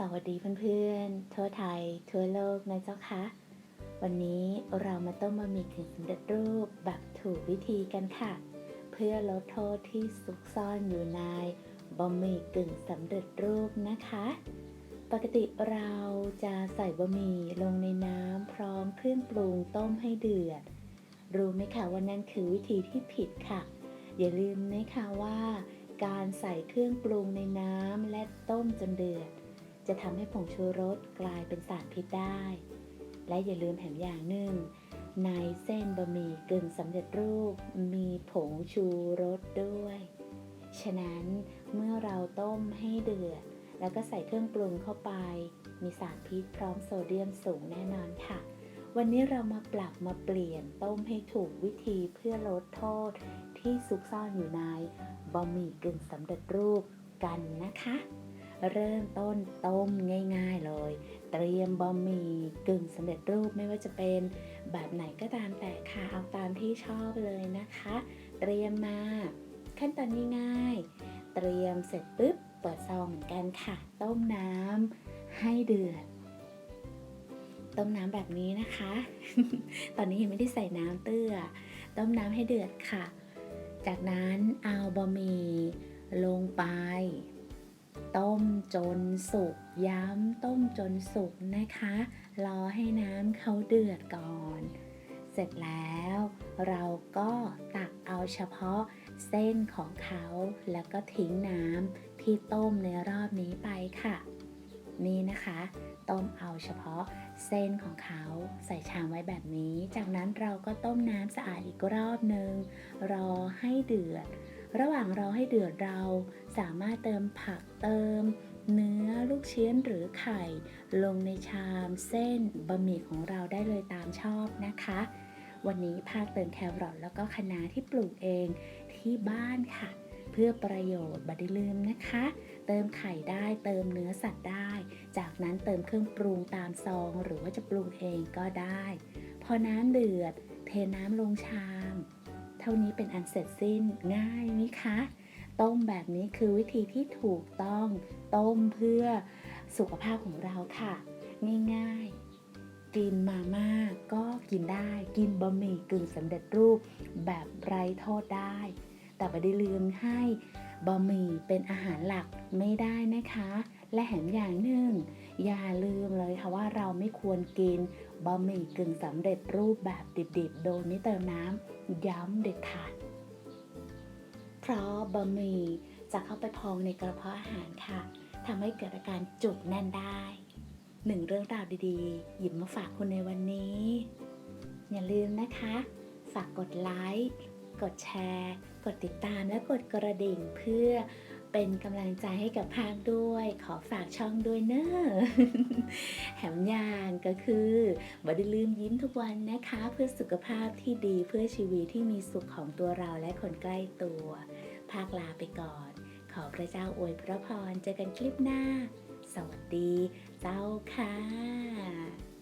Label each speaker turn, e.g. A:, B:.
A: สวัสดีเพื่อนๆ ทั่วไทย ทั่วโลกนะเจ้าคะ วันนี้เรามาต้มบะหมี่กึ่งสำเร็จรูปแบบถูกวิธีกันค่ะ เพื่อลดโทษที่ซุกซ่อนอยู่ในบะหมี่กึ่งสำเร็จรูปนะคะ ปกติเราจะใส่บะหมี่ลงในน้ำพร้อมเครื่องปรุงต้มให้เดือด รู้ไหมคะว่านั่นคือวิธีที่ผิดค่ะ อย่าลืมนะคะว่า การใส่เครื่องปรุงในน้ำและต้มจนเดือด จะทำให้ผงชูรสกลายเป็นสารพิษได้ และอย่าลืมแถมอย่างหนึ่ง ในเส้นบะหมี่กึ่งสำเร็จรูปมีผงชูรสด้วย ฉะนั้นเมื่อเราต้มให้เดือด แล้วก็ใส่เครื่องปรุงเข้าไป มีสารพิษพร้อมโซเดียมสูงแน่นอนค่ะ วันนี้เรามาปรับมาเปลี่ยนต้มให้ถูกวิธีเพื่อลดโทษที่ซุกซ่อนอยู่ในบะหมี่กึ่งสำเร็จรูปกันนะคะ เริ่มต้นต้มง่าย ๆเลย เตรียมบะหมี่กึ่งสำเร็จรูปไม่ว่าจะเป็นแบบไหนก็ตามแต่ค่ะเอาตามที่ชอบเลยนะคะ เตรียมมาขั้นตอนง่ายๆ เตรียมเสร็จปุ๊บเปิดซองเหมือนกันค่ะ ต้มน้ำให้เดือดต้มน้ำแบบนี้นะคะ ตอนนี้ยังไม่ได้ใส่น้ำเตื้อ ต้มน้ำให้เดือดค่ะ จากนั้นเอาบะหมี่ลงไป ต้มจนสุก ย้ำต้มจนสุกนะคะ รอให้น้ำเขาเดือดก่อน เสร็จแล้วเราก็ตักเอาเฉพาะเส้นของเขาแล้วก็ทิ้งน้ำที่ต้มในรอบนี้ไปค่ะ นี่นะคะ ต้มเอาเฉพาะเส้นของเขาใส่ชามไว้แบบนี้ จากนั้นเราก็ต้มน้ำสะอาดอีกรอบหนึ่งรอให้เดือด ระหว่างรอให้เดือดเราสามารถเติมผักเติม เนื้อลูกชิ้นหรือไข่ ลงในชามเส้นบะหมี่ของเราได้เลยตามชอบนะคะ วันนี้ภาคเติมแครอทแล้วก็คะน้าที่ปลูกเองที่บ้านค่ะ เพื่อประโยชน์บัดดิลืมนะคะ เติมไข่ได้เติมเนื้อสัตว์ได้ จากนั้นเติมเครื่องปรุงตามซอง หรือว่าจะปรุงเองก็ได้ พอน้ำเดือด เทน้ำลงชาม ท่านี้เป็นอันเสร็จสิ้นง่ายไหมคะ ต้มแบบนี้คือวิธีที่ถูกต้องต้มเพื่อสุขภาพของเราค่ะ ง่ายๆ กินมาม่าก็กินได้กินบะหมี่กึ่งสำเร็จรูปแบบไร้โทษได้ แต่ไม่ได้ลืมให้บะหมี่เป็นอาหารหลักไม่ได้นะคะ และแถมอย่างหนึ่ง อย่าลืมเลยค่ะว่าเราไม่ควรกินบะหมี่กึ่งสำเร็จรูปแบบดิบๆ โดยไม่เติมน้ำ ย้ำเด็ดขาด เพราะบะหมี่จะเข้าไปพองในกระเพาะอาหารค่ะทำให้เกิดอาการจุกแน่นได้ หนึ่งเรื่องราวดีๆ หยิบมาฝากคุณในวันนี้ อย่าลืมนะคะ ฝากกดไลค์ กดแชร์ กดติดตามและกดกระดิ่งเพื่อ เป็นกำลังใจให้กับภาคด้วย ขอฝากช่องด้วยเนอะแถมยางก็คือบ่ได้ลืมยิ้มทุกวันนะคะ เพื่อสุขภาพที่ดีเพื่อชีวิตที่มีสุขของตัวเราและคนใกล้ตัว ภาคลาไปก่อน ขอพระเจ้าอวยพระพรเจอกันคลิปหน้า สวัสดีเจ้าค่ะ